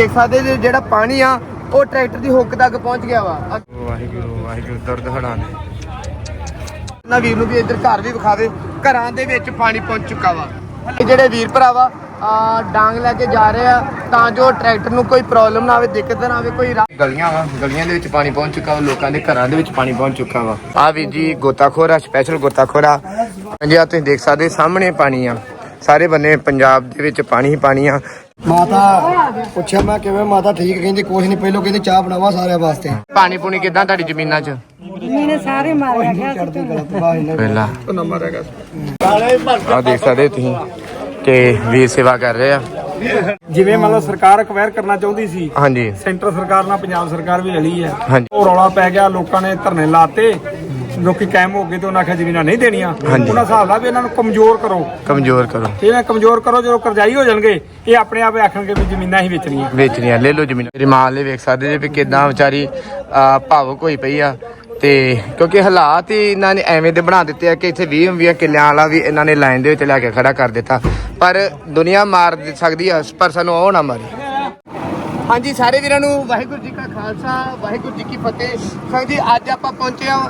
ਦੇਖ ਸਕਦੇ ਜੇ ਜਿਹੜਾ ਪਾਣੀ ਆ ਉਹ ਟਰੈਕਟਰ ਦੀ ਹੁੱਕ ਤੱਕ ਪਹੁੰਚ ਗਿਆ ਵਾ। ਵਾਹਿਗੁਰੂ ਵਾਹਿਗੁਰੂ ਦਰਦ ਹੜਾਣੇ ਨਾ ਵੀਰ ਨੂੰ ਵੀ ਇੱਧਰ ਘਰ ਵੀ ਵਿਖਾਵੇ ਘਰਾਂ ਦੇ ਵਿੱਚ ਪਾਣੀ ਪਹੁੰਚ ਚੁੱਕਾ ਵਾ। ਜਿਹੜੇ ਵੀਰ ਭਰਾਵਾ ਆ ਡਾਂਗ ਲੈ ਕੇ ਜਾ ਰਹੇ ਆ ਤਾਂ ਜੋ ਟਰੈਕਟਰ ਨੂੰ ਕੋਈ ਪ੍ਰੋਬਲਮ ਨਾ ਆਵੇ ਦਿੱਕਤ ਨਾ ਆਵੇ ਕੋਈ ਗਲੀਆਂ ਵਾ ਗਲੀਆਂ ਦੇ ਵਿੱਚ ਪਾਣੀ ਪਹੁੰਚ ਚੁੱਕਾ ਵਾ ਲੋਕਾਂ ਦੇ ਘਰਾਂ ਦੇ ਵਿੱਚ ਪਾਣੀ ਪਹੁੰਚ ਚੁੱਕਾ ਵਾ। ਆ ਵੀਰ ਜੀ ਗੋਤਾਖੋਰਾ ਸਪੈਸ਼ਲ ਗੋਤਾਖੋਰਾ। ਹਾਂਜੀ ਆ ਤੁਸੀਂ ਦੇਖ ਸਕਦੇ ਸਾਹਮਣੇ ਪਾਣੀ ਆ। ਸਾਰੇ ਬੰਨੇ ਪੰਜਾਬ ਦੇ ਵਿੱਚ ਪਾਣੀ ਹੀ ਪਾਣੀ ਆ। ਮਾਤਾ ਪੁੱਛਿਆ ਮੈਂ ਕਿਵੇਂ ਮਾਤਾ ਠੀਕ ਕਹਿੰਦੀ ਕੁਛ ਨਹੀਂ ਪਹਿਲੋਂ ਕਹਿੰਦੀ ਚਾਹ ਬਣਾਵਾ ਸਾਰਿਆਂ ਵਾਸਤੇ। ਪਾਣੀ ਪੂਣੀ ਕਿਦਾਂ ਤੁਹਾਡੀ ਜ਼ਮੀਨਾਂ 'ਚ? ਮੈਨੇ ਸਾਰੇ ਮਾਰਿਆ ਗਿਆ ਚੜਦੀ ਇਹਨਾਂ। ਪਹਿਲਾ ਆ ਦੇਖ ਸਕਦੇ ਤੁਸੀਂ ਕਿ ਵੀਰ ਸੇਵਾ ਕਰ ਰਹੇ ਆ। ਜਿਵੇਂ ਮੰਨ ਲਓ ਸਰਕਾਰ ਅਕਵਾਇਰ ਕਰਨਾ ਚਾਹੁੰਦੀ ਸੀ ਹਾਂਜੀ। ਸੈਂਟਰ ਸਰਕਾਰ ਨਾਲ ਪੰਜਾਬ ਸਰਕਾਰ ਵੀ ਰਲੀ ਹੈ। ਹਾਂਜੀ। ਉਹ ਰੌਲਾ ਪੈ ਗਿਆ ਲੋਕਾਂ ਨੇ ਧਰਨੇ ਲਾਤੇ ਲੋਕੀ ਕਾਇਮ ਹੋ ਗਏ ਤੇ ਉਹਨਾਂ ਆਖਿਆ ਜ਼ਮੀਨਾਂ ਨਹੀਂ ਦੇਣੀਆਂ। ਉਹਨਾਂ ਹਿਸਾਬ ਨਾਲ ਵੀ ਇਹਨਾਂ ਨੂੰ ਕਮਜ਼ੋਰ ਕਰੋ। ਕਮਜ਼ੋਰ ਕਰੋ। ਹੈ ਕਮਜ਼ੋਰ ਕਰੋ ਜਦੋਂ ਕਰਜ਼ਾਈ ਹੋ ਜਾਣਗੇ ਇਹ ਆਪਣੇ ਆਪ ਆਖਣਗੇ ਵੀ ਜ਼ਮੀਨਾਂ ਹੀ ਵੇਚਣੀਆਂ। ਵੇਚਣੀਆਂ ਲੈ ਲਓ ਜ਼ਮੀਨ। ਮੇਰੀ ਮਾਂ ਲਈ ਵੇਖ ਸਕਦੇ ਜੇ ਵੀ ਕਿਦਾਂ ਵਿਚਾਰੀ ਆ, ਭਾਵੁਕ ਹੋਈ ਪਈ ਆ। ਤੇ ਕਿਉਂਕਿ ਹਾਲਾਤ ਹੀ ਇਹਨਾਂ ਨੇ ਐਵੇਂ ਦੇ ਬਣਾ ਦਿੱਤੇ ਆ ਕਿ ਇੱਥੇ 20 20 ਕਿੱਲਿਆਂ ਵਾਲਾ ਵੀ ਇਹਨਾਂ ਨੇ ਲਾਈਨ ਦੇ ਵਿੱਚ ਲੈ ਕੇ ਖੜਾ ਕਰ ਦਿੱਤਾ। ਪਰ ਦੁਨੀਆ ਮਾਰ ਦੇ ਸਕਦੀ ਆ ਪਰ ਸਾਨੂੰ ਉਹ ਨਾ ਮਾਰੇ। ਹਾਂਜੀ ਸਾਰੇ ਵੀਰਾਂ ਨੂੰ ਵਾਹਿਗੁਰੂ ਜੀ ਕਾ ਖਾਲਸਾ ਵਾਹਿਗੁਰੂ ਜੀ ਕੀ ਫਤਿਹ। ਸੰਗ ਜੀ ਅੱਜ ਆਪਾਂ ਪਹੁੰਚੇ ਹਾਂ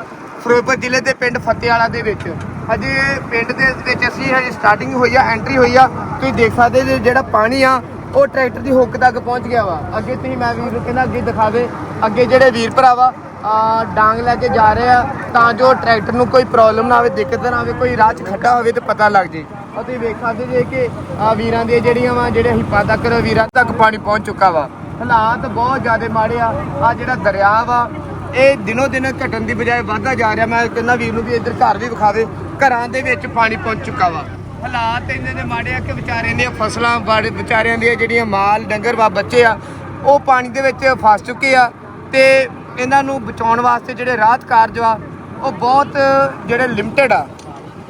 ਫਿਰੋਜ਼ਪੁਰ ਜ਼ਿਲ੍ਹੇ ਦੇ ਪਿੰਡ ਫਤਿਆਲਾ ਦੇ ਵਿੱਚ। ਹਜੇ ਪਿੰਡ ਦੇ ਵਿੱਚ ਅਸੀਂ ਹਜੇ ਸਟਾਰਟਿੰਗ ਹੋਈ ਆ ਐਂਟਰੀ ਹੋਈ ਆ। ਤੁਸੀਂ ਦੇਖ ਸਕਦੇ ਜੇ ਜਿਹੜਾ ਪਾਣੀ ਆ, ਉਹ ਟਰੈਕਟਰ ਦੀ ਹੁੱਕ ਤੱਕ ਪਹੁੰਚ ਗਿਆ ਵਾ। ਅੱਗੇ ਤੁਸੀਂ ਮੈਂ ਵੀਰ ਨੂੰ ਕਹਿੰਦਾ, ਅੱਗੇ ਦਿਖਾਵੇ। ਅੱਗੇ ਜਿਹੜੇ ਵੀਰ ਭਰਾਵਾ ਆ ਡਾਂਗ ਲੈ ਕੇ ਜਾ ਰਹੇ ਆ, ਤਾਂ ਜੋ ਟਰੈਕਟਰ ਨੂੰ ਕੋਈ ਪ੍ਰੋਬਲਮ ਨਾ ਆਵੇ, ਦਿੱਕਤ ਨਾ ਆਵੇ, ਕੋਈ ਰਾਹ 'ਚ ਖੱਡਾ ਹੋਵੇ ਤੇ ਪਤਾ ਲੱਗ ਜੇ। ਆ ਤੁਸੀਂ ਵੇਖ ਸਕਦੇ ਜੇ ਕਿ ਆ ਵੀਰਾਂ ਦੀਆਂ ਜਿਹੜੀਆਂ ਵਾ, ਜਿਹੜੇ ਹਿੱਪਾਂ ਤੱਕ, ਵੀਰਾਂ ਤੱਕ ਪਾਣੀ ਪਹੁੰਚ ਚੁੱਕਾ ਵਾ। ਹਾਲਾਤ ਬਹੁਤ ਜ਼ਿਆਦਾ ਮਾੜੇ ਆ। ਆ ਜਿਹੜਾ ਦਰਿਆ ਵਾ ਇਹ ਦਿਨੋ ਦਿਨ ਘਟਣ ਦੀ ਬਜਾਏ ਵਧਦਾ ਜਾ ਰਿਹਾ। ਮੈਂ ਕਹਿੰਦਾ ਵੀਰ ਨੂੰ ਵੀ ਇੱਧਰ ਘਰ ਵੀ ਵਿਖਾਵੇ। ਘਰਾਂ ਦੇ ਵਿੱਚ ਪਾਣੀ ਪਹੁੰਚ ਚੁੱਕਾ ਵਾ। ਹਾਲਾਤ ਇੰਨੇ ਦੇ ਮਾੜੇ ਆ ਕਿ ਵਿਚਾਰਿਆਂ ਦੀਆਂ ਫਸਲਾਂ ਬਾੜੇ ਵਿਚਾਰਿਆਂ ਦੀਆਂ ਜਿਹੜੀਆਂ ਮਾਲ, ਡੰਗਰ ਵਾ ਬੱਚੇ ਆ, ਉਹ ਪਾਣੀ ਦੇ ਵਿੱਚ ਫਸ ਚੁੱਕੇ ਆ ਤੇ ਇਹਨਾਂ ਨੂੰ ਬਚਾਉਣ ਵਾਸਤੇ ਜਿਹੜੇ ਰਾਹਤ ਕਾਰਜ ਆ ਉਹ ਬਹੁਤ ਜਿਹੜੇ ਲਿਮਟਿਡ ਆ।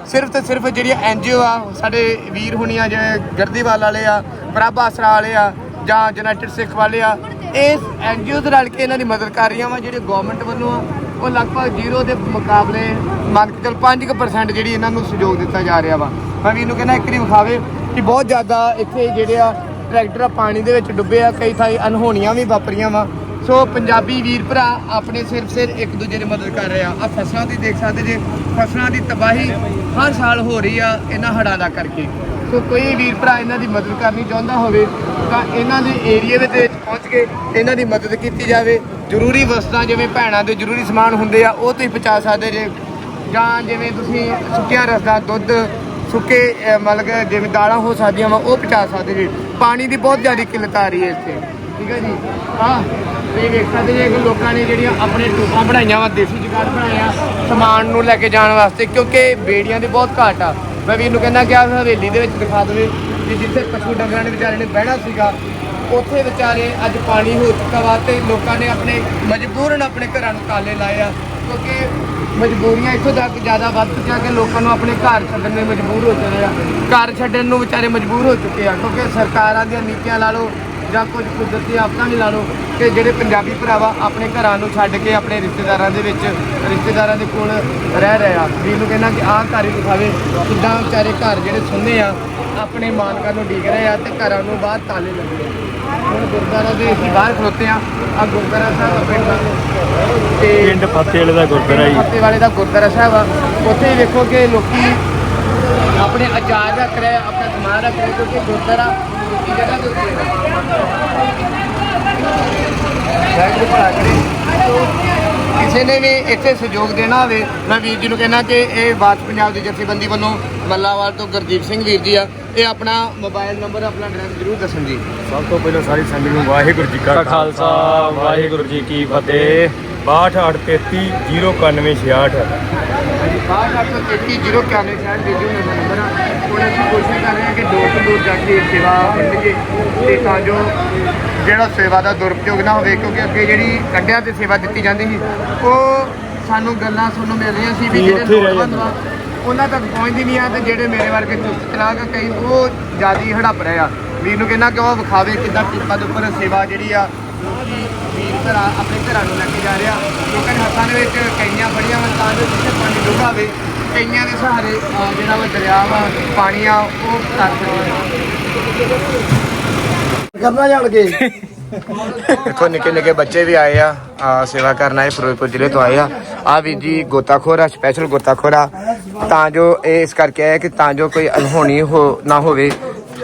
ਸਿਰਫ ਤੇ ਸਿਰਫ ਜਿਹੜੀਆਂ ਐਨਜੀਓ ਆ, ਸਾਡੇ ਵੀਰ ਹੁਣੀਆਂ ਜਿਵੇਂ ਗਰਦੀਵਾਲ ਵਾਲੇ ਆ, ਪ੍ਰਭ ਆਸਰਾ ਵਾਲੇ ਆ ਜਾਂ ਯੂਨਾਈਟਿਡ ਸਿੱਖ ਵਾਲੇ ਆ ਇਸ ਐਨਜੀਓ ਦੇ ਰਲ ਕੇ ਇਹਨਾਂ ਦੀ ਮਦਦ ਕਰ ਰਹੀਆਂ ਵਾ, ਜਿਹੜੇ ਗਵਰਨਮੈਂਟ ਵੱਲੋਂ ਆ ਉਹ ਲਗਭਗ ਜ਼ੀਰੋ ਦੇ ਮੁਕਾਬਲੇ ਮੰਨ ਕੇ ਚਲ 5% ਜਿਹੜੀ ਇਹਨਾਂ ਨੂੰ ਸਹਿਯੋਗ ਦਿੱਤਾ ਜਾ ਰਿਹਾ ਵਾ। ਮੈਂ ਵੀ ਇਹਨੂੰ ਕਹਿੰਦਾ ਇੱਕ ਵਾਰੀ ਵਿਖਾਵੇ ਕਿ ਬਹੁਤ ਜ਼ਿਆਦਾ ਇੱਥੇ ਜਿਹੜੇ ਆ ਟਰੈਕਟਰ ਆ ਪਾਣੀ ਦੇ ਵਿੱਚ ਡੁੱਬੇ ਆ, ਕਈ ਥਾਈ ਅਨਹੋਣੀਆਂ ਵੀ ਵਾਪਰੀਆਂ ਵਾ। ਸੋ ਪੰਜਾਬੀ ਵੀਰ ਭਰਾ ਆਪਣੇ ਸਿਰ ਸਿਰ ਇੱਕ ਦੂਜੇ ਦੀ ਮਦਦ ਕਰ ਰਹੇ ਆ। ਆ ਫਸਲਾਂ ਦੀ ਦੇਖ ਸਕਦੇ ਜੇ, ਫਸਲਾਂ ਦੀ ਤਬਾਹੀ ਹਰ ਸਾਲ ਹੋ ਰਹੀ ਆ ਇਹਨਾਂ ਹੜ੍ਹਾਂ ਦਾ ਕਰਕੇ। ਸੋ ਕੋਈ ਵੀਰ ਭਰਾ ਇਹਨਾਂ ਦੀ ਮਦਦ ਕਰਨੀ ਚਾਹੁੰਦਾ ਹੋਵੇ, ਤਾਂ ਇਹਨਾਂ ਦੇ ਏਰੀਏ ਦੇ ਵਿੱਚ ਪਹੁੰਚ ਕੇ ਇਹਨਾਂ ਦੀ ਮਦਦ ਕੀਤੀ ਜਾਵੇ। ਜ਼ਰੂਰੀ ਵਸਤਾਂ ਜਿਵੇਂ ਭੈਣਾਂ ਦੇ ਜ਼ਰੂਰੀ ਸਮਾਨ ਹੁੰਦੇ ਆ, ਉਹ ਤੁਸੀਂ ਪਹੁੰਚਾ ਸਕਦੇ ਜੇ। ਜਾਂ ਜਿਵੇਂ ਤੁਸੀਂ ਸੁੱਕੀਆਂ ਰਸਦਾਂ ਦੁੱਧ, ਸੁੱਕੇ ਮਤਲਬ ਜਿਵੇਂ ਦਾਲਾਂ ਹੋ ਸਕਦੀਆਂ ਵਾ, ਉਹ ਪਹੁੰਚਾ ਸਕਦੇ ਜੀ। ਪਾਣੀ ਦੀ ਬਹੁਤ ਜ਼ਿਆਦਾ ਕਿੱਲਤ ਆ ਰਹੀ ਹੈ ਇੱਥੇ। ਠੀਕ ਹੈ ਜੀ? ਹਾਂ, ਤੁਸੀਂ ਵੇਖ ਸਕਦੇ ਜੇ ਕਿ ਲੋਕਾਂ ਨੇ ਜਿਹੜੀਆਂ ਆਪਣੇ ਟੂਪਾਂ ਬਣਾਈਆਂ ਵਾ, ਦੇਸੀ ਜੁਗਾੜ ਬਣਾਇਆ, ਸਮਾਨ ਨੂੰ ਲੈ ਕੇ ਜਾਣ ਵਾਸਤੇ, ਕਿਉਂਕਿ ਬੇੜੀਆਂ ਦੀ ਬਹੁਤ ਘਾਟ ਆ। ਮੈਂ ਵੀਰ ਨੂੰ ਕਹਿੰਦਾ ਕਿ ਆ ਹਵੇਲੀ ਦੇ ਵਿੱਚ ਦਿਖਾ ਦੇਵੇ ਕਿ ਜਿੱਥੇ ਪਸ਼ੂ ਡੰਗਰਾਂ ਨੇ ਵਿਚਾਰੇ ਨੇ ਬਹਿਣਾ ਸੀਗਾ, ਉੱਥੇ ਵਿਚਾਰੇ ਅੱਜ ਪਾਣੀ ਹੋ ਚੁੱਕਾ ਵਾ ਤੇ ਲੋਕਾਂ ਨੇ ਆਪਣੇ ਮਜਬੂਰਨ ਆਪਣੇ ਘਰਾਂ ਨੂੰ ਤਾਲੇ ਲਾਏ ਆ, ਕਿਉਂਕਿ ਮਜਬੂਰੀਆਂ ਇੱਥੋਂ ਤੱਕ ਜ਼ਿਆਦਾ ਵੱਧ ਚੁੱਕੀਆਂ ਕਿ ਲੋਕਾਂ ਨੂੰ ਆਪਣੇ ਘਰ ਛੱਡਣ ਲਈ ਮਜਬੂਰ ਹੋ ਚੁੱਕੇ ਆ। ਘਰ ਛੱਡਣ ਨੂੰ ਵਿਚਾਰੇ ਮਜਬੂਰ ਹੋ ਚੁੱਕੇ ਆ, ਕਿਉਂਕਿ ਸਰਕਾਰਾਂ ਦੀਆਂ ਨੀਤੀਆਂ ਲਾ ਲਓ ਜਾਂ ਕੁਝ ਕੁਦਰਤੀ ਆਫਤਾਂ ਵੀ ਲਾ ਲਓ ਕਿ ਜਿਹੜੇ ਪੰਜਾਬੀ ਭਰਾਵਾ ਆਪਣੇ ਘਰਾਂ ਨੂੰ ਛੱਡ ਕੇ ਆਪਣੇ ਰਿਸ਼ਤੇਦਾਰਾਂ ਦੇ ਵਿੱਚ ਰਿਸ਼ਤੇਦਾਰਾਂ ਦੇ ਕੋਲ ਰਹਿ ਰਹੇ ਆ। ਵੀਰ ਨੂੰ ਕਹਿੰਦਾ ਕਿ ਆਹ ਘਰ ਹੀ ਦਿਖਾਵੇ ਕਿੱਦਾਂ ਵਿਚਾਰੇ ਘਰ ਜਿਹੜੇ ਸੁੰਨੇ ਆ ਆਪਣੇ ਮਾਲਕਾਂ ਨੂੰ ਡੀਕ ਰਹੇ ਆ ਤੇ ਘਰਾਂ ਨੂੰ ਬਾਹਰ ਤਾਲੇ ਲੱਗੇ ਆ। ਹੁਣ ਗੁਰਦੁਆਰਾ ਦੇ ਅਸੀਂ ਬਾਹਰ ਖਲੋਤੇ ਆ। ਆ ਗੁਰਦੁਆਰਾ ਸਾਹਿਬ ਪਿੰਡ ਦਾ ਤੇ ਪਿੰਡ ਫੱਤੇ ਵਾਲੇ ਦਾ ਗੁਰਦੁਆਰਾ ਜੀ। ਹੱਤੇ ਵਾਲੇ ਦਾ ਗੁਰਦੁਆਰਾ ਸਾਹਿਬ ਆ। ਉੱਥੇ ਵੇਖੋ ਕਿ ਲੋਕੀ ਆਪਣੇ ਅਚਾਰ ਰੱਖ ਰਹੇ ਆਪਣਾ ਸਮਾਨ ਰੱਖ ਰਹੇ ਕਿਉਂਕਿ ਗੁਰਦੁਆਰਾ ਦੀ ਦੇ ਕਿਸੇ ਨੇ ਵੀ ਇੱਥੇ ਸਹਿਯੋਗ ਦੇਣਾ ਹੋਵੇ ਮੈਂ ਵੀਰ ਜੀ ਨੂੰ ਕਹਿਣਾ ਕਿ ਇਹ ਬਾਤ ਪੰਜਾਬ ਦੀ ਜਥੇਬੰਦੀ ਵੱਲੋਂ ਮੱਲਾਵਾਲ ਤੋਂ ਗੁਰਦੀਪ ਸਿੰਘ ਵੀਰ ਜੀ ਆ ਇਹ ਆਪਣਾ ਮੋਬਾਈਲ ਨੰਬਰ ਆਪਣਾ ਐਡਰੈਸ ਜ਼ਰੂਰ ਦੱਸਣ ਜੀ। ਸਭ ਤੋਂ ਪਹਿਲਾਂ ਸਾਰੀ ਸੰਗਤ ਨੂੰ ਵਾਹਿਗੁਰੂ ਜੀ ਕਾ ਖਾਲਸਾ ਵਾਹਿਗੁਰੂ ਜੀ ਕੀ ਫਤਿਹ। 6233 09166 ਬਾਹਰ ਡਾਕਟਰ 33 ਸ਼ਾਇਦ ਵੀਡੀਓ ਮੇਰਾ ਨੰਬਰ ਆ ਹੁਣ ਅਸੀਂ ਕੋਸ਼ਿਸ਼ ਕਰ ਰਹੇ ਹਾਂ ਕਿ ਡੋਰ ਟੂ ਡੋਰ ਜਾ ਕੇ ਸੇਵਾ ਵੰਡੀਏ ਤੇ ਤਾਂ ਜੋ ਜਿਹੜਾ ਸੇਵਾ ਦਾ ਦੁਰਉਪਯੋਗ ਨਾ ਹੋਵੇ ਕਿਉਂਕਿ ਅੱਗੇ ਜਿਹੜੀ ਕੱਢਿਆ ਤੇ ਸੇਵਾ ਦਿੱਤੀ ਜਾਂਦੀ ਸੀ ਉਹ ਸਾਨੂੰ ਗੱਲਾਂ ਸੁਣਨ ਨੂੰ ਮਿਲ ਰਹੀਆਂ ਸੀ ਵੀ ਜਿਹੜੇ ਲੋੜਵੰਦ ਵਾ ਉਹਨਾਂ ਤੱਕ ਪਹੁੰਚਦੀ ਨਹੀਂ ਆ ਤੇ ਜਿਹੜੇ ਮੇਰੇ ਵਰਗੇ ਚੁਸਤ ਚਲਾਕ ਕਈ ਉਹ ਜਿਆਦੀ ਹੜੱਪ ਰਹੇ ਆ। ਵੀਰ ਨੂੰ ਕਹਿੰਦਾ ਕਿ ਉਹ ਵਿਖਾਵੇ ਕਿੱਦਾਂ ਪੀਪਾ ਦੇ ਉੱਪਰ ਸੇਵਾ ਜਿਹੜੀ ਆ ਵੀਰ ਘਰਾਂ ਆਪਣੇ ਘਰਾਂ ਨੂੰ ਲੈ ਕੇ ਜਾ ਰਿਹਾ ਲੋਕਾਂ ਦੇ ਹੱਥਾਂ ਦੇ ਵਿੱਚ ਕਈਆਂ ਫੜੀਆਂ ਵਾ ਤਾਂ ਜੋ ਜਿੱਥੇ ਪਾਣੀ ਡੁੱਬਾ ਹੋਵੇ ਕਈਆਂ ਦੇ ਸਹਾਰੇ ਅਹ, ਜਿਹੜਾ ਵਾ ਦਰਿਆ ਵਾ ਪਾਣੀ ਆ ਉਹ ਕਰ ਸਕਦੇ ਕਰਨਾ ਜਾਣ ਕੇ ਦੇਖੋ ਨਿੱਕੇ ਨਿੱਕੇ ਬੱਚੇ ਵੀ ਆਏ ਆ ਆ ਸੇਵਾ ਕਰਨ ਆਏ ਫਿਰੋਜ਼ਪੁਰ ਜ਼ਿਲ੍ਹੇ ਤੋਂ ਆਏ ਆ। ਆ ਵੀ ਜੀ ਗੋਤਾਖੋਰ ਆ ਸਪੈਸ਼ਲ ਗੋਤਾਖੋਰ। ਆ ਤਾਂ ਜੋ ਇਹ ਇਸ ਕਰਕੇ ਆਇਆ ਕਿ ਤਾਂ ਜੋ ਕੋਈ ਅਨਹੋਣੀ ਹੋ ਨਾ ਹੋਵੇ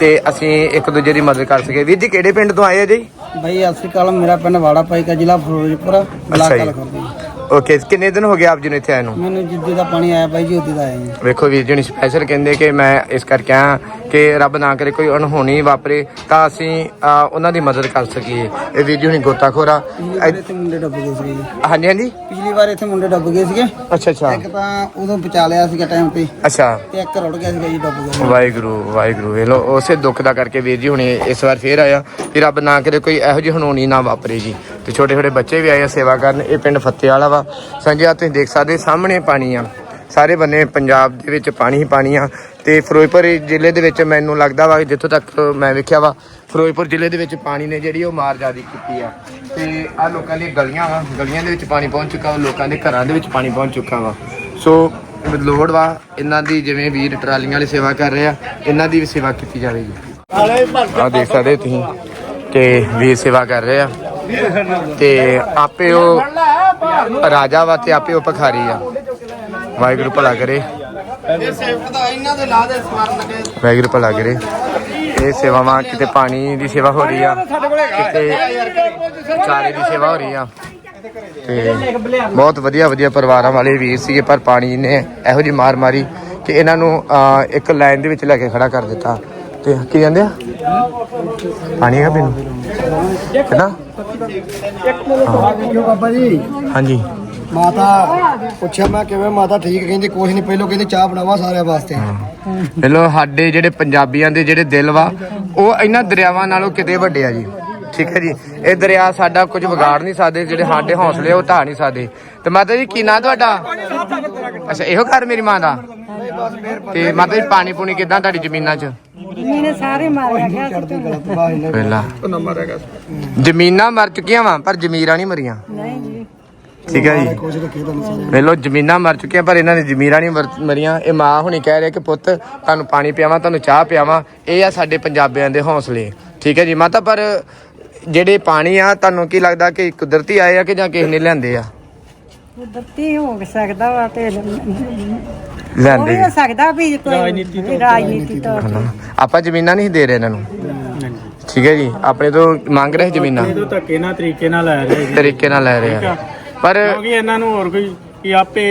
ਤੇ ਅਸੀਂ ਇੱਕ ਦੂਜੇ ਦੀ ਮਦਦ ਕਰ ਸਕੀਏ। ਵੀਰ ਜੀ ਕਿਹੜੇ ਪਿੰਡ ਤੋਂ ਆਏ ਆ ਜੀ? ਭਾਈ ਸਤਿ ਕਾਲ ਮੇਰਾ ਪਿੰਡ ਵਾੜਾ ਪਾਈ ਕਾ ਜ਼ਿਲ੍ਹਾ ਫਿਰੋਜ਼ਪੁਰ ਬਲਾਕ ਅੱਛਾ ਜੀ। ਕਲਖਰਦੀ ਓਕੇ ਕਿੰਨੇ ਦਿਨ ਹੋ ਗਏ ਆਪ ਜੀ ਨੂੰ ਇੱਥੇ ਆਏ ਨੂੰ? ਮੈਨੂੰ ਜਿੱਦੇ ਦਾ ਪਾਣੀ ਆਇਆ ਭਾਈ ਜੀ ਉੱਦੇ ਦਾ ਆਇਆ ਜੀ ਵੇਖੋ ਵੀਰ ਜੀ ਨੇ ਸਪੈਸ਼ਲ ਕਹਿੰਦੇ ਕਿ ਮੈਂ ਇਸ ਕਰਕੇ ਆ ਕਿ ਰੱਬ ਨਾ ਕਰੇ ਕੋਈ ਅਣਹੋਣੀ ਵਾਪਰੇ ਤਾਂ ਅਸੀਂ ਆ, ਉਹਨਾਂ ਦੀ ਮਦਦ ਕਰ ਸਕੀਏ। ਇਹ ਵੀਰ ਜੀ ਹੁਣੀ ਗੋਤਾਖੋਰ ਆ। ਪਿਛਲੀ ਵਾਰ ਇੱਥੇ ਮੁੰਡੇ ਡੁੱਬ ਗਏ ਸੀਗੇ ਜੀ। ਹਾਂਜੀ ਹਾਂਜੀ। ਪਿਛਲੀ ਵਾਰ ਇੱਥੇ ਮੁੰਡੇ ਡੁੱਬ ਗਏ ਸੀਗੇ। ਅੱਛਾ ਅੱਛਾ। ਇੱਕ ਤਾਂ ਉਦੋਂ ਬਚਾ ਲਿਆ ਸੀਗਾ ਟਾਈਮ ਤੇ। ਅੱਛਾ। ਤੇ ਇੱਕ ਰੁੜ ਗਿਆ ਸੀਗਾ ਜੀ ਡੁੱਬ ਗਿਆ ਵਾਹਿਗੁਰੂ ਵਾਹਿਗੁਰੂ। ਵੇਖ ਲਓ ਉਸੇ ਦੁੱਖ ਦਾ ਕਰਕੇ ਵੀਰ ਜੀ ਹੁਣੇ ਇਸ ਵਾਰ ਫੇਰ ਆਇਆ ਕਿ ਰੱਬ ਨਾ ਕਰੇ ਕੋਈ ਇਹੋ ਜਿਹੀ ਹਣੋਣੀ ਨਾ ਵਾਪਰੇ ਜੀ। ਤੇ ਛੋਟੇ ਛੋਟੇ ਬੱਚੇ ਵੀ ਆਏ ਆ ਸੇਵਾ ਕਰਨ। ਇਹ ਪਿੰਡ ਫੱਤੇ ਵਾਲਾ ਵਾ। ਸੰਜਾ ਤੁਸੀਂ ਦੇਖ ਸਕਦੇ ਸਾਹਮਣੇ ਪਾਣੀ ਆ। ਸਾਰੇ ਬੰਨੇ ਪੰਜਾਬ ਦੇ ਵਿੱਚ ਪਾਣੀ ਹੀ ਪਾਣੀ ਆ। ਤੇ ਫਿਰੋਜ਼ਪੁਰ ਜ਼ਿਲ੍ਹੇ ਦੇ ਵਿੱਚ ਮੈਨੂੰ ਲੱਗਦਾ ਵਾ, ਜਿੱਥੋਂ ਤੱਕ ਮੈਂ ਵੇਖਿਆ ਵਾ, ਫਿਰੋਜ਼ਪੁਰ ਜ਼ਿਲ੍ਹੇ ਦੇ ਵਿੱਚ ਪਾਣੀ ਨੇ ਜਿਹੜੀ ਉਹ ਮਾਰ ਜਾਦੀ ਕੀਤੀ ਆ। ਤੇ ਆ ਲੋਕਾਂ ਦੀਆਂ ਗਲੀਆਂ ਵਾ, ਗਲੀਆਂ ਦੇ ਵਿੱਚ ਪਾਣੀ ਪਹੁੰਚ ਚੁੱਕਾ ਵਾ, ਲੋਕਾਂ ਦੇ ਘਰਾਂ ਦੇ ਵਿੱਚ ਪਾਣੀ ਪਹੁੰਚ ਚੁੱਕਾ ਵਾ। ਸੋ, ਲੋੜ ਵਾ, ਇਹਨਾਂ ਦੀ ਜਿਵੇਂ ਵੀਰ ਟਰਾਲੀਆਂ ਵਾਲੀ ਸੇਵਾ ਕਰ ਰਹੇ ਆ, ਇਹਨਾਂ ਦੀ ਵੀ ਸੇਵਾ ਕੀਤੀ ਜਾਵੇਗੀ। ਆ ਦੇਖ ਸਕਦੇ ਤੁਸੀਂ, ਕਿ ਵੀਰ ਸੇਵਾ ਕਰ ਰਹੇ ਆ। ਤੇ ਆਪੇ ਉਹ ਰਾਜਾ ਵਾ ਤੇ ਆਪੇ ਉਹ ਭਖਾਰੀ ਆ। ਵਾਹਿਗੁਰੂ ਭਲਾ ਕਰੇ। ਵਾਹਿਗੁਰੂ ਭਲਾ ਕਰੇ। ਇਹ ਸੇਵਾਵਾਂ, ਕਿਤੇ ਪਾਣੀ ਦੀ ਸੇਵਾ ਹੋ ਰਹੀ ਆ, ਕਿਤੇ ਚਾਰੇ ਦੀ ਸੇਵਾ ਹੋ ਰਹੀ ਆ। ਤੇ ਬਹੁਤ ਵਧੀਆ ਵਧੀਆ ਪਰਿਵਾਰਾਂ ਵਾਲੇ ਵੀਰ ਸੀਗੇ, ਪਰ ਪਾਣੀ ਨੇ ਇਹੋ ਜਿਹੀ ਮਾਰ ਮਾਰੀ ਕਿ ਇਹਨਾਂ ਨੂੰ ਇੱਕ ਲਾਈਨ ਦੇ ਵਿੱਚ ਲੈ ਕੇ ਖੜਾ ਕਰ ਦਿੱਤਾ। ਤੇ ਕੀ ਕਹਿੰਦੇ ਆ? ਪਾਣੀ ਹੈਗਾ ਪੀਣ ਨੂੰ? ਹੈਨਾ ਬਾਬਾ ਜੀ। ਹਾਂਜੀ। ਮਾਤਾ ਪੁੱਛਿਆ ਮੈਂ ਕਿਵੇਂ ਮਾਤਾ ਠੀਕ ਕਹਿੰਦੀ ਕੁਛ ਨਹੀਂ ਪਹਿਲਾਂ ਕਹਿੰਦੀ ਚਾਹ ਬਣਾਵਾ ਸਾਰਿਆਂ ਵਾਸਤੇ। ਚਲੋ ਸਾਡੇ ਜਿਹੜੇ ਪੰਜਾਬੀਆਂ ਦੇ ਜਿਹੜੇ ਦਿਲ ਵਾ ਉਹ ਇਹਨਾਂ ਦਰਿਆਵਾਂ ਨਾਲੋਂ ਕਿਤੇ ਵੱਡੇ ਆ ਜੀ। ਠੀਕ ਹੈ ਜੀ। ਇਹ ਦਰਿਆ ਸਾਡਾ ਕੁਝ ਵਿਗਾੜ ਨਹੀਂ ਸਕਦੇ ਜਿਹੜੇ ਸਾਡੇ ਹੌਸਲੇ ਉਹ ਢਾਹ ਨਹੀਂ ਸਕਦੇ। ਤੇ ਮਾਤਾ ਜੀ ਕੀ ਨਾਂ ਤੁਹਾਡਾ? ਅੱਛਾ ਇਹੋ ਘਰ ਮੇਰੀ ਮਾਂ ਦਾ? ਤੇ ਮਾਤਾ ਜੀ ਪਾਣੀ ਪੂਣੀ ਕਿਦਾਂ ਤੁਹਾਡੀ ਜ਼ਮੀਨਾਂ 'ਚ? ਇਹਨੇ ਸਾਰੇ ਮਾਰਿਆ ਗਿਆ। ਪਹਿਲਾਂ ਜ਼ਮੀਨਾਂ ਮਰ ਚੁੱਕੀਆਂ ਵਾ ਪਰ ਜ਼ਮੀਰਾਂ ਨਹੀਂ ਮਰੀਆਂ। ਨਹੀਂ ਜੀ। ਠੀਕ ਹੈ ਜੀ। ਵੇਲੋ ਜ਼ਮੀਨਾਂ ਮਰ ਚੁੱਕੀਆਂ ਪਰ ਇਹਨਾਂ ਦੀ ਜ਼ਮੀਰਾਂ ਨਹੀਂ ਮਰ- ਮਰੀਆਂ। ਇਹ ਮਾਂ ਹੁਣੀ ਕਹਿ ਰਹੇ ਕਿ ਪੁੱਤ ਤੁਹਾਨੂੰ ਪਾਣੀ ਪਿਆਵਾਂ ਤੁਹਾਨੂੰ ਚਾਹ ਪਿਆਵਾਂ। ਇਹ ਆ ਸਾਡੇ ਪੰਜਾਬੀਆਂ ਦੇ ਹੌਸਲੇ। ਠੀਕ ਹੈ ਜੀ ਮਾਤਾ ਪਰ ਜਿਹੜੇ ਪਾਣੀ ਆ ਤੁਹਾਨੂੰ ਕੀ ਲੱਗਦਾ ਕਿ ਕੁਦਰਤੀ ਆਏ ਆ ਕਿ ਜਾਂ ਕਿਸੇ ਨੇ ਲਿਆਂਦੇ ਆ? ਕੁਦਰਤੀ ਹੋ ਸਕਦਾ ਵਾ ਤੇ ਹੋ ਲਿਆਂਦੇ ਵੀ ਹੋ ਸਕਦਾ ਵੀ ਕੋਈ ਰਾਜਨੀਤੀ ਤੌਰ ਤੇ। ਆਪਾਂ ਜ਼ਮੀਨਾਂ ਨਹੀਂ ਦੇ ਰਹੇ ਇਹਨਾਂ ਨੂੰ। ਠੀਕ ਹੈ ਜੀ। ਆਪਣੇ ਤੋਂ ਮੰਗ ਰਹੇ ਜ਼ਮੀਨਾਂ। ਇਹ ਧੱਕੇ ਨਾਲ ਤਰੀਕੇ ਨਾਲ ਲੈ ਰਹੇ ਜੀ ਤਰੀਕੇ ਨਾਲ ਲੈ ਰਹੇ ਆ। ਪਰ ਕਿਉਂਕਿ ਇਹਨਾਂ ਨੂੰ ਹੋਰ ਕੋਈ ਕਿ ਆਪੇ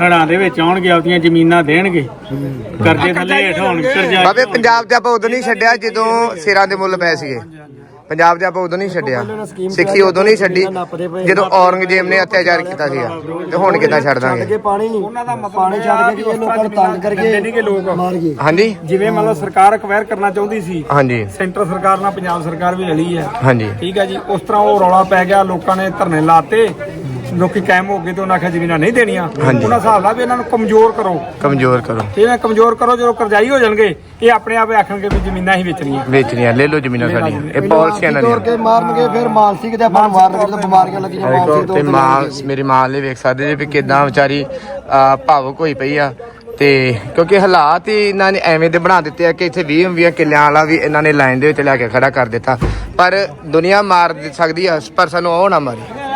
ਹੜਾਂ ਦੇ ਵਿੱਚ ਆਉਣਗੇ ਆਪਦੀਆਂ ਜ਼ਮੀਨਾਂ ਦੇਣਗੇ। ਕਰਜ਼ੇ ਥੱਲੇ ਹੇਠ ਹੋਣ ਕਰਜ਼ਾ ਬਾਬੇ ਪੰਜਾਬ 'ਚ ਆਪਾਂ ਉਦੋਂ ਨਹੀਂ ਛੱਡਿਆ ਜਦੋਂ ਸਿਰਾਂ ਦੇ ਮੁੱਲ ਪਏ ਸੀਗੇ। ਪੰਜਾਬ 'ਚ ਆਪਾਂ ਉਦੋਂ ਨਹੀਂ ਛੱਡਿਆ। ਸਿੱਖੀ ਉਦੋਂ ਨਹੀਂ ਛੱਡੀ। ਜਦੋਂ ਔਰੰਗਜ਼ੇਬ ਨੇ ਅਤਿਆਚਾਰ ਕੀਤਾ ਸੀਗਾ ਤੇ ਹੁਣ ਕਿੱਦਾਂ ਛੱਡ ਦਾਂਗੇ? ਅੱਗੇ ਪਾਣੀ ਨਹੀਂ ਉਹਨਾਂ ਦਾ ਪਾਣੀ ਛੱਡ ਕੇ ਕਿ ਇਹ ਲੋਕਾਂ ਨੂੰ ਤੰਗ ਕਰਕੇ ਮਾਰ ਗਏ। ਹਾਂਜੀ। ਜਿਵੇਂ ਮੰਨ ਲਓ ਸਰਕਾਰ ਅਕਵਾਇਰ ਕਰਨਾ ਚਾਹੁੰਦੀ ਸੀ ਹਾਂਜੀ। ਸੈਂਟਰ ਸਰਕਾਰ ਨਾਲ ਪੰਜਾਬ ਸਰਕਾਰ ਵੀ ਰਲੀ ਹੈ। ਹਾਂਜੀ। ਠੀਕ ਹੈ ਜੀ ਉਸ ਤਰ੍ਹਾਂ ਉਹ ਰੌਲਾ ਪੈ ਗਿਆ ਲੋਕਾਂ ਨੇ ਧਰਨੇ ਲਾਤੇ ਲੋਕੀ ਕਾਇਮ ਹੋ ਗਏ ਤੇ ਉਹਨਾਂ ਆਖਿਆ ਜ਼ਮੀਨਾਂ ਨਹੀਂ ਦੇਣੀਆਂ। ਉਹਨਾਂ ਹਿਸਾਬ ਨਾਲ ਵੀ ਇਹਨਾਂ ਨੂੰ ਕਮਜ਼ੋਰ ਕਰੋ। ਕਮਜ਼ੋਰ ਕਰੋ। ਇਹਨਾਂ ਕਮਜ਼ੋਰ ਕਰੋ ਜਦੋਂ ਕਰਜ਼ਾਈ ਹੋ ਜਾਣਗੇ ਇਹ ਆਪਣੇ ਆਪੇ ਆਖਣਗੇ ਵੀ ਜ਼ਮੀਨਾਂ ਹੀ ਵੇਚਣੀਆਂ। ਵੇਚਣੀਆਂ ਲੈ ਲਓ ਜ਼ਮੀਨਾਂ ਸਾਡੀਆਂ। ਇਹ ਪਾਲਿਸੀਆਂ ਤੋੜ ਨਾਲ ਕੇ ਮਾਰਨਗੇ ਫਿਰ ਮਾਨਸਿਕ ਤੇ ਆਪਾਂ ਨੂੰ ਮਾਰਨਗੇ ਤੇ ਬਿਮਾਰੀਆਂ ਲੱਗੀਆਂ ਮਾਨਸਿਕ ਤੇ ਤੋਂ ਮਾਂ ਮੇਰੀ ਮਾਂ ਲਈ ਵੇਖ ਸਕਦੇ ਜੇ ਵੀ ਕਿਦਾਂ ਵਿਚਾਰੀ ਅਹ, ਭਾਵੁਕ ਹੋਈ ਪਈ ਆ। ਤੇ ਕਿਉਂਕਿ ਹਾਲਾਤ ਹੀ ਇਹਨਾਂ ਨੇ ਐਵੇਂ ਦੇ ਬਣਾ ਦਿੱਤੇ ਆ ਕਿ ਇੱਥੇ 20 20 ਕਿੱਲਿਆਂ ਵਾਲਾ ਵੀ ਇਹਨਾਂ ਨੇ ਲਾਈਨ ਦੇ ਵਿੱਚ ਲੈ ਕੇ ਖੜਾ ਕਰ ਦਿੱਤਾ। ਪਰ ਦੁਨੀਆ ਮਾਰ ਦੇ ਸਕਦੀ ਆ ਪਰ ਸਾਨੂੰ ਉਹ ਨਾ ਮਾਰੇ।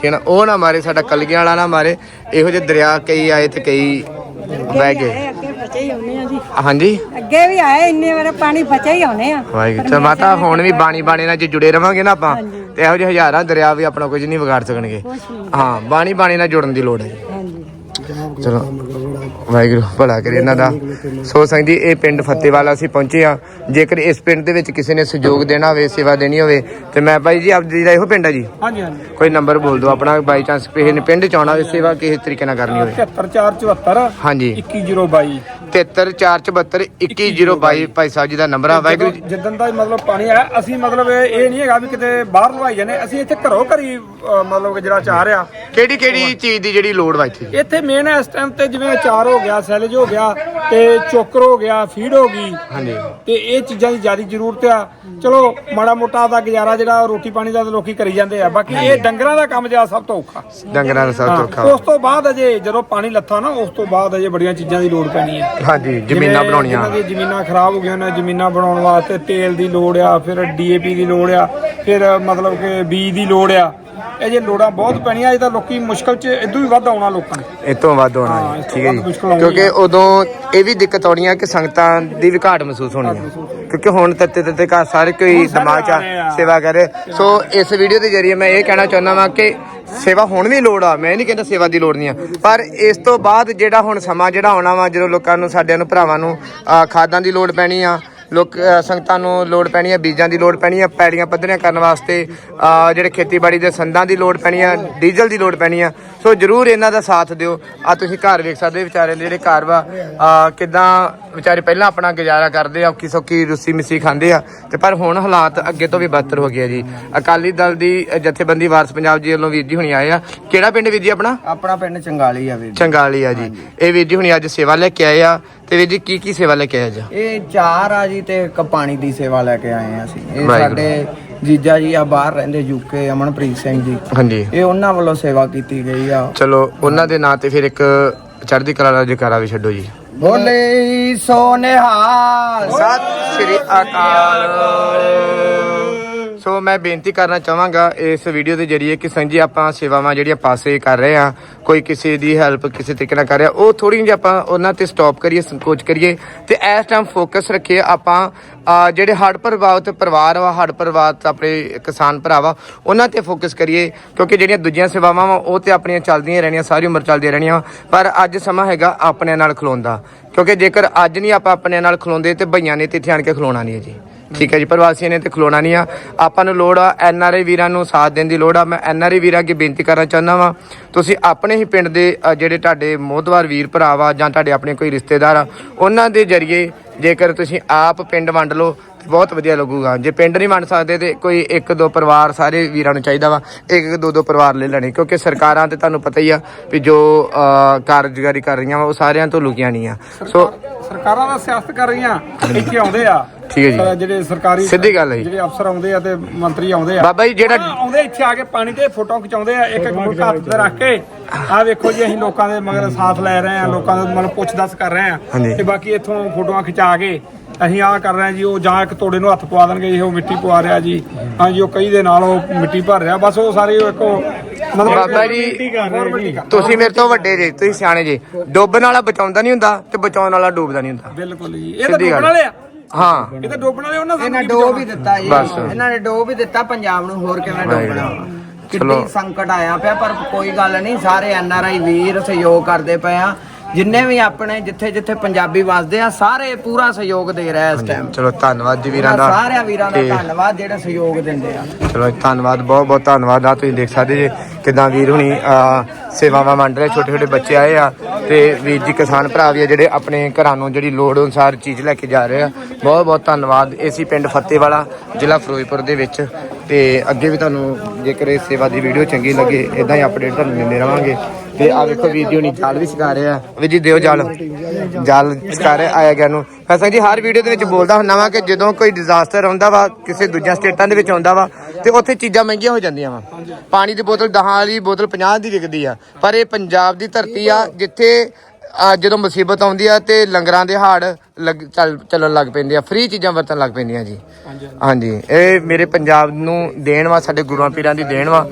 ਠੀਕ ਹੈ ਨਾ ਉਹ ਨਾ ਮਾਰੇ ਸਾਡਾ ਕਲਗੀਆਂ ਵਾਲਾ ਨਾ ਮਾਰੇ ਇਹੋ ਜਿਹੇ ਦਰਿਆ ਕਈ ਆਏ ਤੇ ਕਈ ਬਹਿ ਗਏ। ਆਏ, ਅੱਗੇ ਬਚੇ ਹੀ ਆਉਣੇ ਆ ਜੀ। ਹਾਂਜੀ? ਅੱਗੇ ਵੀ ਆਏ ਇੰਨੇ ਵਾਰ ਪਾਣੀ ਬਚੇ ਹੀ ਆਉਣੇ ਆ। ਵਾਹਿਗੁਰੂ ਤੇ ਮਾਤਾ ਹੁਣ ਵੀ ਬਾਣੀ ਬਾਣੀ ਨਾਲ ਜੇ ਜੁੜੇ ਰਵਾਂਗੇ ਨਾ ਆਪਾਂ ਤੇ ਇਹੋ ਜਿਹੇ ਹਜ਼ਾਰਾਂ ਦਰਿਆ ਵੀ ਆਪਣਾ ਕੁਝ ਨਹੀਂ ਵਿਗਾੜ ਸਕਣਗੇ। ਹਾਂ ਬਾਣੀ ਬਾਣੀ ਨਾਲ ਜੁੜਨ ਦੀ ਲੋੜ ਹੈ ਹਾਂਜੀ। ਚਲੋ। ਵਾਹਿਗੁਰੂ ਭਲਾ ਕਰੇ ਇਹਨਾਂ ਦਾ। ਸੋ ਸੰਗ ਜੀ ਇਹ ਪਿੰਡ ਫੱਤੇਵਾਲਾ ਅਸੀਂ ਪਹੁੰਚੇ ਆ ਜੇਕਰ ਇਸ ਪਿੰਡ ਦੇ ਵਿੱਚ ਕਿਸੇ ਨੇ ਸਹਿਯੋਗ ਦੇਣਾ ਹੋਵੇ ਸੇਵਾ ਦੇਣੀ ਹੋਵੇ ਤੇ ਮੈਂ ਬਾਈ ਜੀ ਆਪ ਜੀ ਦਾ ਇਹੋ ਪਿੰਡ ਹੈ ਜੀ? ਹਾਂਜੀ ਹਾਂਜੀ। ਕੋਈ ਨੰਬਰ ਬੋਲ ਦਿਓ ਆਪਣਾ ਬਾਈ ਚਾਂਸ ਕਿਸੇ ਨੇ ਪਿੰਡ ਚ ਆਉਣਾ ਹੋਵੇ ਸੇਵਾ ਕਿਸੇ ਤਰੀਕੇ ਨਾਲ ਕਰਨੀ ਹੋਵੇ। 74474 ਹਾਂਜੀ। 21022 73474 21022 ਭਾਈ ਸਾਹਿਬ ਜੀ ਦਾ ਨੰਬਰ ਆ ਵਾਹਿਗੁਰੂ ਜੀ। ਦਾ ਮਤਲਬ ਪਾਣੀ ਆਇਆ ਅਸੀਂ ਮਤਲਬ ਇਹ ਨਹੀਂ ਹੈਗਾ ਵੀ ਕਿਤੇ ਬਾਹਰ ਲਵਾਈ ਜਾਂਦੇ ਅਸੀਂ ਇੱਥੇ ਘਰੋਂ ਘਰੀ ਮਤਲਬ ਕਿ ਜਿਹੜਾ ਚਾਹ ਰਿਹਾ। ਕਿਹੜੀ ਕਿਹੜੀ ਚੀਜ਼ ਦੀ ਜਿਹੜੀ ਲੋੜ ਵਾ ਇੱਥੇ? ਇੱਥੇ ਮੇਨ ਇਸ ਟਾਈਮ ਤੇ ਜਿਵੇਂ ਚਾਰ ਹੋ ਗਿਆ ਸੈਲਜ ਹੋ ਗਿਆ ਤੇ ਚੋਕਰ ਹੋ ਗਿਆ ਫੀਡ ਹੋ ਗਈ। ਹਾਂਜੀ। ਤੇ ਇਹ ਚੀਜ਼ਾਂ ਦੀ ਜ਼ਿਆਦਾ ਜ਼ਰੂਰਤ ਆ। ਚਲੋ ਮਾੜਾ ਮੋਟਾ ਦਾ ਗੁਜ਼ਾਰਾ ਜਿਹੜਾ ਰੋਟੀ ਪਾਣੀ ਦਾ ਤਾਂ ਲੋਕੀ ਕਰੀ ਜਾਂਦੇ ਆ। ਬਾਕੀ ਇਹ ਡੰਗਰਾਂ ਦਾ ਕੰਮ ਜ਼ਿਆਦਾ ਸਭ ਤੋਂ ਔਖਾ। ਡੰਗਰਾਂ ਦਾ ਸਭ ਤੋਂ ਔਖਾ। ਉਸ ਤੋਂ ਬਾਅਦ ਅਜੇ ਜਦੋਂ ਪਾਣੀ ਲੱਥਾ ਨਾ ਉਸ ਤੋਂ ਬਾਅਦ ਅਜੇ ਬੜੀਆਂ ਚੀਜ਼ਾਂ ਦੀ ਲੋੜ ਪੈਣੀ ਹੈ ਹਾਂਜੀ ਜ਼ਮੀਨਾਂ ਜਿਵੇਂ ਬਣਾਉਣੀਆਂ ਦੀ ਜ਼ਮੀਨਾਂ ਖਰਾਬ ਹੋ ਗਈਆਂ ਉਹਨਾਂ ਜ਼ਮੀਨਾਂ ਬਣਾਉਣ ਵਾਸਤੇ ਤੇਲ ਦੀ ਲੋੜ ਆ ਫਿਰ ਡੀਏਪੀ ਦੀ ਲੋੜ ਆ ਫਿਰ ਮਤਲਬ ਕਿ ਬੀਜ ਦੀ ਲੋੜ ਆ। ਇਹ ਜੇ ਲੋੜਾਂ ਬਹੁਤ ਪੈਣੀਆਂ ਇਹ ਤਾਂ ਲੋਕੀ ਮੁਸ਼ਕਲ 'ਚ ਇਦੋਂ ਵੀ ਵੱਧ ਆਉਣਾ ਲੋਕਾਂ ਨੇ। ਇਹ ਤੋਂ ਵੱਧ ਹੋਣਾ ਜੀ ਠੀਕ ਹੈ ਵੱਧ ਮੁਸ਼ਕਲ ਆਉਣੀ ਕਿਉਂਕਿ ਉਦੋਂ ਇਹ ਵੀ ਦਿੱਕਤ ਆਉਣੀ ਆ ਕਿ ਸੰਗਤਾਂ ਦੀ ਵੀ ਘਾਟ ਮਹਿਸੂਸ ਹੋਣੀ ਆ। ਕਿਉਂਕਿ ਹੁਣ ਤੱਤੇ ਤੱਤੇ ਘਰ ਸਾਰੇ ਕੋਈ ਸਾਰੇ ਦਿਮਾਗ ਆ ਰਹੇ ਆ। ਚ ਸੇਵਾ ਕਰੇ ਸੋ ਇਸ ਵੀਡੀਓ ਦੇ ਜਰੀਏ ਮੈਂ ਇਹ ਕਹਿਣਾ ਚਾਹੁੰਦਾ ਵਾਂ ਕਿ ਸੇਵਾ ਹੁਣ ਵੀ ਲੋੜ ਆ ਮੈਂ ਨਹੀਂ ਕਹਿੰਦਾ ਸੇਵਾ ਦੀ ਲੋੜ ਨਹੀਂ ਆ। ਪਰ ਇਸ ਤੋਂ ਬਾਅਦ ਜਿਹੜਾ ਹੁਣ ਸਮਾਂ ਜਿਹੜਾ ਆਉਣਾ ਵਾ ਜਦੋਂ ਲੋਕਾਂ ਨੂੰ ਸਾਡਿਆਂ ਨੂੰ ਭਰਾਵਾਂ ਨੂੰ ਖਾਦਾਂ ਦੀ ਲੋੜ ਪੈਣੀ ਆ ਲੋਕ ਸੰਗਤਾਂ ਨੂੰ ਲੋੜ ਪੈਣੀ ਆ ਬੀਜਾਂ ਦੀ ਲੋੜ ਪੈਣੀ ਆ ਪੈੜੀਆਂ ਪੱਧਰੀਆਂ ਕਰਨ ਵਾਸਤੇ ਜਿਹੜੇ ਖੇਤੀਬਾੜੀ ਦੇ ਸੰਦਾਂ ਦੀ ਲੋੜ ਪੈਣੀ ਆ ਡੀਜ਼ਲ ਦੀ ਲੋੜ ਪੈਣੀ ਆ ਸੋ ਜਰੂਰ ਇਹਨਾਂ ਦਾ ਸਾਥ ਦਿਓ। ਆ ਤੁਸੀਂ ਘਰ ਵੇਖ ਸਕਦੇ ਵਿਚਾਰੇ ਜਿਹੜੇ ਘਰ ਵਾ ਕਿੱਦਾਂ ਵਿਚਾਰੇ ਪਹਿਲਾਂ ਆਪਣਾ ਗੁਜ਼ਾਰਾ ਕਰਦੇ ਆ ਔਖੀ ਸੌਖੀ ਰੁੱਸੀ ਮਿੱਸੀ ਖਾਂਦੇ ਆ। ਤੇ ਪਰ ਹੁਣ ਹਾਲਾਤ ਅੱਗੇ ਤੋਂ ਵੀ ਬਦਤਰ ਹੋ ਗਏ ਆ ਜੀ। ਅਕਾਲੀ ਦਲ ਦੀ ਅ, ਜਥੇਬੰਦੀ ਵਾਰਸ ਪੰਜਾਬ ਜੀ ਵੱਲੋਂ ਵੀਰ ਜੀ ਹੁਣੀ ਆਏ ਆ। ਕਿਹੜਾ ਪਿੰਡ ਵੀਰ ਜੀ ਆਪਣਾ? ਆਪਣਾ ਪਿੰਡ ਚੰਗਾਲੀ ਆ ਵੀਰ ਚੰਗਾਲੀ ਆ ਜੀ। ਇਹ ਵੀਰ ਜੀ ਹੁਣੀ ਅੱਜ ਸੇਵਾ ਲੈ ਕੇ ਆਏ ਆ। ਤੇ ਵੀਰ ਜੀ ਕੀ ਕੀ ਸੇਵਾ ਲੈ ਕੇ ਆਏ ਜੀ ਇਹ ਚਾਰ ਆ ਜੀ ਤੇ ਇੱਕ ਪਾਣੀ ਦੀ ਸੇਵਾ ਲੈ ਕੇ ਆਏ ਆ ਅਸੀਂ। ਇਹ ਵਾਹਿਗੁਰੂ। ਸਾਡੇ ਜੀਜਾ ਜੀ ਆ ਬਾਹਰ ਰਹਿੰਦੇ ਯੂਕੇ ਅਮਨਪ੍ਰੀਤ ਸਿੰਘ ਜੀ। ਹਾਂਜੀ। ਇਹ ਉਹਨਾਂ ਵੱਲੋਂ ਸੇਵਾ ਕੀਤੀ ਗਈ ਆ। ਚਲੋ ਉਹਨਾਂ ਦੇ ਨਾਂ ਤੇ ਫਿਰ ਇੱਕ ਚੜ੍ਹਦੀ ਕਲਾ ਦਾ ਜਕਾਰਾ ਵੀ ਛੱਡੋ ਜੀ। ਬੋਲੇ ਸੋ ਨਿਹਾਲ ਸਤਿ ਸ੍ਰੀ ਅਕਾਲ। ਸੋ ਮੈਂ ਬੇਨਤੀ ਕਰਨਾ ਚਾਹਾਂਗਾ ਇਸ ਵੀਡੀਓ ਦੇ ਜਰੀਏ ਕਿ ਸੰਜੀ ਆਪਾਂ ਸੇਵਾਵਾਂ ਜਿਹੜੀਆਂ ਪਾਸੇ ਕਰ ਰਹੇ ਆ ਕੋਈ ਕਿਸੇ ਦੀ ਹੈਲਪ ਕਿਸੇ ਤਰੀਕੇ ਨਾਲ ਕਰ ਰਿਹਾ, ਉਹ ਥੋੜੀ ਜਿਹੀ ਆਪਾਂ ਉਹਨਾਂ ਤੇ ਸਟਾਪ ਕਰੀਏ, ਸੰਕੋਚ ਕਰੀਏ ਤੇ ਇਸ ਟਾਈਮ ਫੋਕਸ ਰੱਖੀਏ ਆਪਾਂ ਜਿਹੜੇ ਹੜ੍ਹ ਪ੍ਰਭਾਵਿਤ ਪਰਿਵਾਰ ਵਾ, ਹੜ੍ਹ ਪ੍ਰਭਾਵਿਤ ਆਪਣੇ ਕਿਸਾਨ ਭਰਾ ਵਾ ਉਹਨਾਂ ਤੇ ਫੋਕਸ ਕਰੀਏ ਕਿਉਂਕਿ ਜਿਹੜੀਆਂ ਦੂਜੀਆਂ ਸੇਵਾਵਾਂ ਵਾ, ਉਹ ਤੇ ਆਪਣੀਆਂ ਚੱਲਦੀਆਂ ਰਹਿਣੀਆਂ, ਸਾਰੀ ਉਮਰ ਚੱਲਦੀਆਂ ਰਹਿਣੀਆਂ, ਪਰ ਅੱਜ ਸਮਾਂ ਹੈਗਾ ਆਪਣੇ ਨਾਲ ਖਲੋਣ ਦਾ ਕਿਉਂਕਿ ਜੇਕਰ ਅੱਜ ਨਹੀਂ ਆਪਾਂ ਆਪਣੇ ਨਾਲ ਖਲੋਂਦੇ ਤੇ ਭਈਆਂ ਨੇ ਤੇ ਇੱਥੇ ਆਣ ਕੇ ਖਲੋਣਾ ਨਹੀਂ ਹੈ ਜੀ। ਠੀਕ ਹੈ ਜੀ ਪ੍ਰਵਾਸੀਆਂ ਨੇ ਤੇ ਖਲੋਣਾ ਨਹੀਂ ਆ। ਆਪਾਂ ਨੂੰ ਲੋੜ ਆ ਐਨ ਆਰ ਆਈ ਵੀਰਾਂ ਨੂੰ ਸਾਥ ਦੇਣ ਦੀ ਲੋੜ ਆ। ਮੈਂ ਐਨ ਆਰ ਆਈ ਵੀਰਾਂ ਅੱਗੇ ਬੇਨਤੀ ਕਰਨਾ ਚਾਹੁੰਦਾ ਵਾਂ ਤੁਸੀਂ ਆਪਣੇ ਹੀ ਪਿੰਡ ਦੇ ਅ, ਜਿਹੜੇ ਤੁਹਾਡੇ ਮੋਹਦਵਾਰ ਵੀਰ ਭਰਾ ਵਾ ਜਾਂ ਤੁਹਾਡੇ ਆਪਣੇ ਕੋਈ ਰਿਸ਼ਤੇਦਾਰ ਆ ਉਹਨਾਂ ਦੇ ਜਰੀਏ ਜੇਕਰ ਤੁਸੀਂ ਆਪ ਪਿੰਡ ਵੰਡ ਲਓ ਬਹੁਤ ਵਧੀਆ ਲੱਗੂਗਾ। ਜੇ ਪਿੰਡ ਨਹੀਂ ਵੰਡ ਸਕਦੇ ਤੇ ਕੋਈ ਇੱਕ ਦੋ ਪਰਿਵਾਰ ਸਾਰੇ ਵੀਰਾਂ ਨੂੰ ਚਾਹੀਦਾ ਵਾ ਇੱਕ ਇੱਕ ਦੋ ਦੋ ਪਰਿਵਾਰ ਲੈ ਲੈਣੇ ਕਿਉਂਕਿ ਸਰਕਾਰਾਂ ਤੇ ਤੁਹਾਨੂੰ ਪਤਾ ਹੀ ਆ ਵੀ ਜੋ ਕਾਰਜਕਾਰੀ ਕਰ ਰਹੀਆਂ ਉਹ ਸਾਰਿਆਂ ਤੋਂ ਲੁਕੀਆਂ ਨਹੀਂ ਆ। ਸੋ ਸਰਕਾਰਾਂ ਦਾ ਸਿਆਸਤ ਕਰ ਰਹੀਆਂ ਇੱਥੇ ਆਉਂਦੇ ਆ। ਠੀਕ ਹੈ ਜੀ। ਜਿਹੜੇ ਸਰਕਾਰੀ ਸਿੱਧੀ ਗੱਲ ਹੈ ਜੀ। ਜਿਹੜੇ ਅਫਸਰ ਆਉਂਦੇ ਆ ਤੇ ਮੰਤਰੀ ਆਉਂਦੇ ਆ। ਬਾਬਾ ਜੀ ਜਿਹੜਾ ਆਉਂਦੇ ਇੱਥੇ ਆ ਕੇ ਪਾਣੀ ਤੇ ਫੋਟੋ ਖਿਚਾਉਂਦੇ ਆ ਇੱਕ ਇੱਕ ਫੋਟੋ ਹੱਥ ਤੇ ਰੱਖ ਕੇ। ਆਹ ਵੇਖੋ ਜੀ ਅਸੀਂ ਲੋਕਾਂ ਦੇ ਮਗਰ ਸਾਥ ਲੈ ਰਹੇ ਆ ਲੋਕਾਂ ਦਾ ਮਤਲਬ ਪੁੱਛ ਦੱਸ ਕਰ ਰਹੇ ਹਾਂਜੀ। ਆ ਤੇ ਬਾਕੀ ਇੱਥੋਂ ਫੋਟੋਆਂ ਖਿਚਾ ਕੇ ਅਸੀਂ ਆਹ ਕਰ ਰਹੇ ਆ ਜੀ ਉਹ ਜਾਂ ਇੱਕ ਤੋੜੇ ਨੂੰ ਹੱਥ ਪਵਾ ਦੇਣਗੇ ਜੀ ਉਹ ਮਿੱਟੀ ਪਵਾ ਰਿਹਾ ਜੀ। ਹਾਂਜੀ ਉਹ ਕਈ ਦੇ ਨਾਲ ਉਹ ਮਿੱਟੀ ਭਰ ਰਿਹਾ ਬਸ ਉਹ ਸਾਰੇ ਇੱਕ ਉਹ ਮਤਲਬ ਬਾਬਾ ਜੀ formality ਕਰ- ਤੁਸੀਂ ਮੇਰੇ ਤੋਂ ਵੱਡੇ ਜੇ ਤੁਸੀਂ ਸਿਆਣੇ ਜੇ। ਡੁੱਬਣ ਵਾਲਾ ਬਚਾਉਂਦਾ ਨਹੀਂ ਹੁੰਦਾ ਤੇ ਬਚਾਉਣ ਵਾਲਾ ਡੁੱਬਦਾ ਨਹੀਂ ਹੁੰਦਾ। ਬਿਲਕੁਲ ਜੀ ਇਹ ਤਾਂ ਸਿੱਧੀ ਡੋਬਣ। ਵਾਲੇ ਆ। ਹਾਂ। ਇਹ ਤਾਂ ਡੋਬਣ ਵਾਲੇ ਉਹਨਾਂ ਇਹਨਾਂ ਸਾਨੂੰ ਡੋ ਵੀ ਦਿੱਤਾ ਜੀ। ਬਸ। ਇਹਨਾਂ ਨੇ ਡੋ ਵੀ ਦਿੱਤਾ ਪੰਜਾਬ ਨੂੰ ਹੋਰ ਕਿਵੇਂ ਡੋਬਣਾ? ਵਾ। ਕਿੰਨੀ ਸੰਕਟ ਆਇਆ ਪਿਆ ਪਰ ਕੋਈ ਗੱਲ ਨਹੀਂ ਸਾਰੇ ਐਨ ਆਰ ਆਈ ਵੀਰ ਸਹਿਯੋਗ ਕਰਦੇ ਪਏ ਆ। ਜਿੰਨੇ ਵੀ ਆਪਣੇ ਜਿੱਥੇ ਜਿੱਥੇ ਪੰਜਾਬੀ ਵਸਦੇ ਆ ਸਾਰੇ ਪੂਰਾ ਸਹਿਯੋਗ ਦੇ ਰਹੇ ਇਸ ਟਾਈਮ ਚਲੋ ਧੰਨਵਾਦ ਜੀ ਵੀਰਾਂ ਦਾ। ਸਾਰਿਆਂ ਵੀਰਾਂ ਦਾ ਧੰਨਵਾਦ ਜਿਹੜੇ ਸਹਿਯੋਗ ਦਿੰਦੇ ਆ। ਚਲੋ ਧੰਨਵਾਦ ਬਹੁਤ ਬਹੁਤ ਧੰਨਵਾਦ। ਆ ਤੁਸੀਂ ਦੇਖ ਸਕਦੇ ਜੇ ਕਿਦਾਂ ਵੀਰ ਹੁਣੀ ਸੇਵਾਵਾਂ ਵੰਡ ਰਹੇ ਛੋਟੇ ਛੋਟੇ ਬੱਚੇ ਆਏ ਆ। ਤੇ ਵੀਰ ਜੀ ਕਿਸਾਨ ਭਰਾ ਵੀ ਆ ਜਿਹੜੇ ਆਪਣੇ ਘਰਾਂ ਨੂੰ ਜਿਹੜੀ ਲੋੜ ਅਨੁਸਾਰ ਚੀਜ਼ ਲੈ ਕੇ ਜਾ ਰਹੇ ਆ। ਬਹੁਤ ਬਹੁਤ ਧੰਨਵਾਦ। ਏਸੀ ਪਿੰਡ ਫਤਿਹਵਾਲਾ ਜ਼ਿਲ੍ਹਾ ਫਿਰੋਜ਼ਪੁਰ ਦੇ ਵਿੱਚ। ਤੇ ਅੱਗੇ ਵੀ ਤੁਹਾਨੂੰ ਜੇਕਰ ਇਹ ਸੇਵਾ ਦੀ ਵੀਡੀਓ ਚੰਗੀ ਲੱਗੇ ਇਦਾਂ ਹੀ ਅਪਡੇਟ ਤੁਹਾਨੂੰ ਦਿੰਦੇ ਰਵਾਂਗੇ। ਤੇ ਆ ਵੇਖੋ ਵੀਰ ਜੀ ਹੁਣੀ ਜਾਲ ਵੀ ਸਿਖਾ ਰਿਹਾ ਆ। ਵੀ ਜੀ, ਦਿਓ ਜਾਲ। ਜਾਲ ਸਿਖਾ ਰਿਹਾ ਆਇਆ ਗਿਆ ਨੂੰ। ਫੈਸਾ ਜੀ, ਹਰ ਵੀਡੀਓ ਦੇ ਵਿੱਚ ਬੋਲਦਾ ਹੁੰਦਾ ਵਾ ਕਿ ਜਦੋਂ ਕੋਈ ਡਿਜ਼ਾਸਟਰ ਆਉਂਦਾ ਵਾ, ਕਿਸੇ ਦੂਜੀਆਂ ਸਟੇਟਾਂ ਦੇ ਵਿੱਚ ਆਉਂਦਾ ਵਾ, ਤੇ ਉੱਥੇ ਚੀਜ਼ਾਂ ਮਹਿੰਗੀਆਂ ਹੋ ਜਾਂਦੀਆਂ ਵਾ। ਪਾਣੀ ਦੀ ਬੋਤਲ 10 ਵਾਲੀ ਬੋਤਲ 50 ਦੀ ਵਿਕਦੀ ਆ। ਪਰ ਇਹ ਪੰਜਾਬ ਦੀ ਧਰਤੀ ਆ, ਜਿੱਥੇ ਅਹ, ਜਦੋਂ ਮੁਸੀਬਤ ਆਉਂਦੀ ਆ ਤੇ ਲੰਗਰਾਂ ਦੇ ਹਾੜ ਲੱਗ ਚੱਲ ਚੱਲਣ ਲੱਗ ਪੈਂਦੇ ਆ ਫ੍ਰੀ ਚੀਜ਼ਾਂ ਵਰਤਣ ਲੱਗ ਪੈਂਦੀਆਂ ਜੀ। ਹਾਂਜੀ ਇਹ ਮੇਰੇ ਪੰਜਾਬ ਨੂੰ ਦੇਣ ਵਾ ਸਾਡੇ ਗੁਰੂਆਂ ਪੀਰਾਂ ਦੀ ਦੇਣ ਵਾ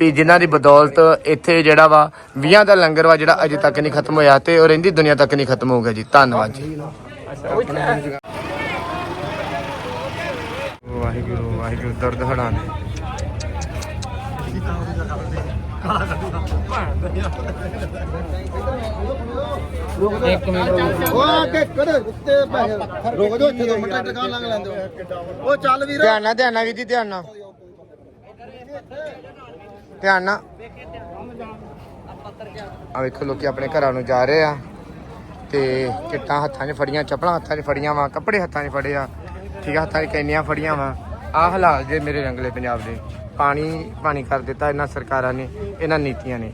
ਵੀ ਜਿਨ੍ਹਾਂ ਦੀ ਬਦੌਲਤ ਇੱਥੇ ਜਿਹੜਾ ਵਾ 20 ਦਾ ਲੰਗਰ ਵਾ ਜਿਹੜਾ ਅਜੇ ਤੱਕ ਨਹੀਂ ਖਤਮ ਹੋਇਆ ਤੇ ਉਹ ਰਹਿੰਦੀ ਦੁਨੀਆ ਤੱਕ ਨਹੀਂ ਖਤਮ ਹੋਊਗਾ ਜੀ। ਧੰਨਵਾਦ ਜੀ। ਵਾਹਿਗੁਰੂ ਵਾਹਿਗੁਰੂ ਦਰਦ ਹੜਾਣੇ ਧਿਆਨ ਨਾਲ ਧਿਆਨ ਨਾਲ ਵੀਰ ਜੀ ਧਿਆਨ ਨਾਲ। ਧਿਆਨ ਨਾਲ। ਆ ਵੇਖੋ ਲੋਕੀ ਆਪਣੇ ਘਰਾਂ ਨੂੰ ਜਾ ਰਹੇ ਆ ਤੇ ਕਿੱਟਾਂ ਹੱਥਾਂ 'ਚ ਫੜੀਆਂ ਚੱਪਲਾਂ ਹੱਥਾਂ 'ਚ ਫੜੀਆਂ ਵਾ ਕੱਪੜੇ ਹੱਥਾਂ 'ਚ ਫੜੇ ਆ। ਠੀਕ ਆ ਹੱਥਾਂ 'ਚ ਕੈਨੀਆਂ ਫੜੀਆਂ ਵਾ। ਆ ਹਾਲਾਤ ਜੇ ਮੇਰੇ ਰੰਗਲੇ ਪੰਜਾਬ ਦੇ। ਪਾਣੀ ਪਾਣੀ ਕਰ ਦਿੱਤਾ ਇਹਨਾਂ ਸਰਕਾਰਾਂ ਨੇ ਇਹਨਾਂ ਨੀਤੀਆਂ ਨੇ।